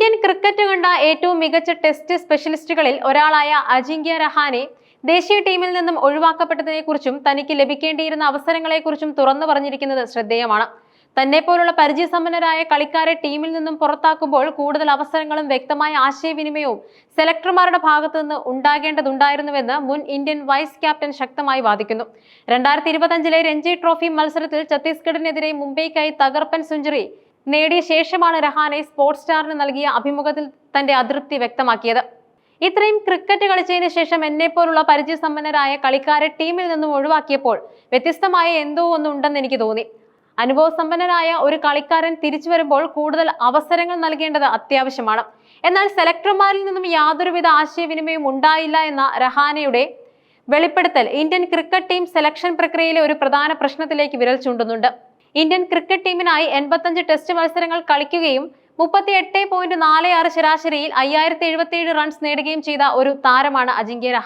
Indian cricket കണ്ട ഏറ്റവും മികച്ച ടെസ്റ്റ് സ്പെഷ്യലിസ്റ്റുകളിൽ ഒരാളായ അജിങ്ക്യ രഹാനെ ദേശീയ ടീമിൽ നിന്നും ഒഴിവാക്കപ്പെട്ടതിനെക്കുറിച്ചും തനിക്ക് ലഭിക്കേണ്ടിയിരുന്ന അവസരങ്ങളെക്കുറിച്ചും തുറന്നു പറഞ്ഞിരിക്കുന്നത് ശ്രദ്ധേയമാണ്. തന്നെ പോലുള്ള പരിചയസമ്പന്നരായ കളിക്കാരെ ടീമിൽ നിന്നും പുറത്താക്കുമ്പോൾ കൂടുതൽ അവസരങ്ങളും വ്യക്തമായ ആശയവിനിമയവും സെലക്ടർമാരുടെ ഭാഗത്തു നിന്ന് ഉണ്ടാകേണ്ടതുണ്ടായിരുന്നുവെന്ന് മുൻ ഇന്ത്യൻ വൈസ് ക്യാപ്റ്റൻ ശക്തമായി വാദിക്കുന്നു. രണ്ടായിരത്തി ഇരുപത്തഞ്ചിലെ രഞ്ജി ട്രോഫി മത്സരത്തിൽ ഛത്തീസ്ഗഡിനെതിരെ മുംബൈക്കായി തകർപ്പൻ സെഞ്ചുറി നേടിയ ശേഷമാണ് രഹാനെ സ്പോർട്സ് സ്റ്റാറിന് നൽകിയ അഭിമുഖത്തിൽ തന്റെ അതൃപ്തി വ്യക്തമാക്കിയത്. ഇത്രയും ക്രിക്കറ്റ് കളിച്ചതിന് ശേഷം എന്നെ പോലുള്ള പരിചയസമ്പന്നരായ കളിക്കാരെ ടീമിൽ നിന്നും ഒഴിവാക്കിയപ്പോൾ വ്യത്യസ്തമായ എന്തോ ഒന്ന് ഉണ്ടെന്ന് എനിക്ക് തോന്നി. അനുഭവസമ്പന്നനായ ഒരു കളിക്കാരൻ തിരിച്ചു വരുമ്പോൾ കൂടുതൽ അവസരങ്ങൾ നൽകേണ്ടത് അത്യാവശ്യമാണ്. എന്നാൽ സെലക്ടർമാരിൽ നിന്നും യാതൊരുവിധ ആശയവിനിമയവും ഉണ്ടായില്ല എന്ന രഹാനയുടെ വെളിപ്പെടുത്തൽ ഇന്ത്യൻ ക്രിക്കറ്റ് ടീം സെലക്ഷൻ പ്രക്രിയയിലെ ഒരു പ്രധാന പ്രശ്നത്തിലേക്ക് വിരൽ ചൂണ്ടുന്നുണ്ട്. ഇന്ത്യൻ ക്രിക്കറ്റ് ടീമിനായി എൺപത്തഞ്ച് ടെസ്റ്റ് മത്സരങ്ങൾ കളിക്കുകയും മുപ്പത്തി എട്ട് പോയിന്റ് നാല് ആറ് ശരാശരിയിൽ അയ്യായിരത്തി എഴുപത്തി ഏഴ് റൺസ് നേടുകയും ചെയ്ത ഒരു താരമാണ് അജിങ്ക്യ